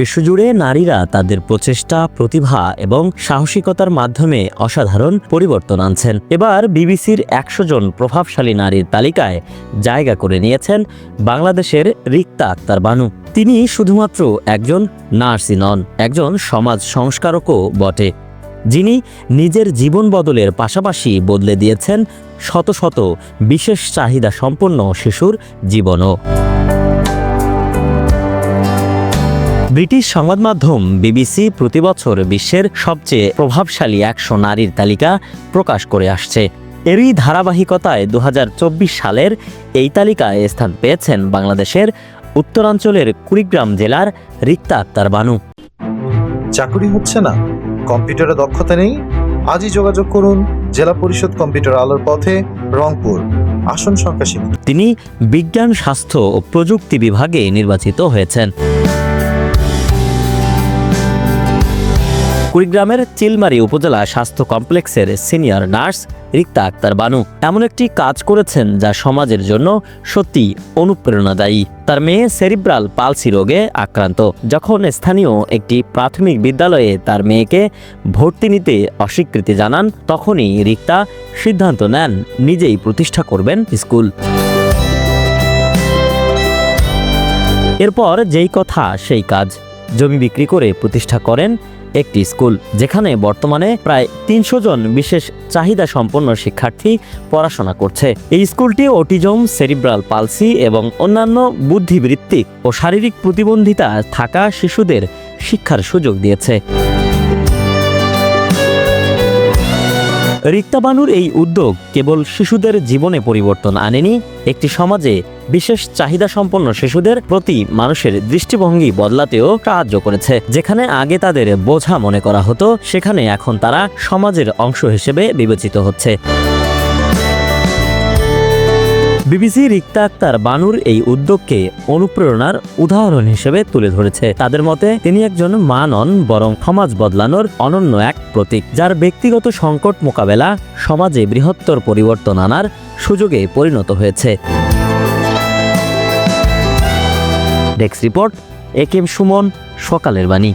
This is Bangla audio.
বিশ্বজুড়ে নারীরা তাদের প্রচেষ্টা, প্রতিভা এবং সাহসিকতার মাধ্যমে অসাধারণ পরিবর্তন আনছেন। এবার বিবিসির একশো জন প্রভাবশালী নারীর তালিকায় জায়গা করে নিয়েছেন বাংলাদেশের রিক্তা আক্তার বানু। তিনি শুধুমাত্র একজন নার্সই নন, একজন সমাজ সংস্কারকও বটে। যিনি নিজের জীবন বদলের পাশাপাশি বদলে দিয়েছেন শত শত বিশেষ চাহিদা সম্পন্ন শিশুর জীবনও। ব্রিটিশ সংবাদ মাধ্যম বিবিসি প্রতিবছর বিশ্বের সবচেয়ে প্রভাবশালী একশো নারীর তালিকা প্রকাশ করে আসছে। এরই ধারাবাহিকতায় দু হাজার চব্বিশ সালের এই তালিকায় স্থান পেয়েছেন বাংলাদেশের উত্তরাঞ্চলের কুড়িগ্রাম জেলার রিক্তা আক্তার বানু। চাকুরি হচ্ছে না। কম্পিউটারে দক্ষতা নেই। আজই যোগাযোগ করুন জেলা পরিষদ কম্পিউটার আলোর পথে রংপুর। আসন সংখ্যা তিনি বিজ্ঞান স্বাস্থ্য ও প্রযুক্তি বিভাগে নির্বাচিত হয়েছেন। কুড়িগ্রামের চিলমারি উপজেলা স্বাস্থ্য কমপ্লেক্সের সিনিয়র নার্স রিক্তা আক্তার বানু এমন একটি কাজ করেছেন যা সমাজের জন্য সত্যি অনুপ্রেরণাদায়ী। তার মেয়ে সেরিব্রাল পালসি রোগে আক্রান্ত। যখন স্থানীয় একটি প্রাথমিক বিদ্যালয়ে তার মেয়েকে ভর্তি নিতে অস্বীকৃতি জানান, তখনই রিক্তা সিদ্ধান্ত নেন নিজেই প্রতিষ্ঠা করবেন স্কুল। এরপর যেই কথা, সেই কাজ। জমি বিক্রি করে প্রতিষ্ঠা করেন একটি স্কুল, যেখানে বর্তমানে প্রায় তিনশো জন বিশেষ চাহিদা সম্পন্ন শিক্ষার্থী পড়াশোনা করছে। এই স্কুলটি অটিজম, সেরিব্রাল পালসি এবং অন্যান্য বুদ্ধিবৃত্তিক ও শারীরিক প্রতিবন্ধিতা থাকা শিশুদের শিক্ষার সুযোগ দিয়েছে। রিক্তা বানুর এই উদ্যোগ কেবল শিশুদের জীবনে পরিবর্তন আনেনি, একটি সমাজে বিশেষ চাহিদা সম্পন্ন শিশুদের প্রতি মানুষের দৃষ্টিভঙ্গি বদলাতেও সাহায্য করেছে। যেখানে আগে তাদের বোঝা মনে করা হতো, সেখানে এখন তারা সমাজের অংশ হিসেবে বিবেচিত হচ্ছে। বিবিসি রিক্তা আক্তার বানুর এই উদ্যোগকে অনুপ্রেরণার উদাহরণ হিসেবে তুলে ধরেছে। তাদের মতে, তিনি একজন মা নন বরং সমাজ বদলানোর অনন্য এক প্রতীক, যার ব্যক্তিগত সংকট মোকাবেলা সমাজে বৃহত্তর পরিবর্তন আনার সুযোগে পরিণত হয়েছে। Desk report, A K M Sumon, সকালের বাণী।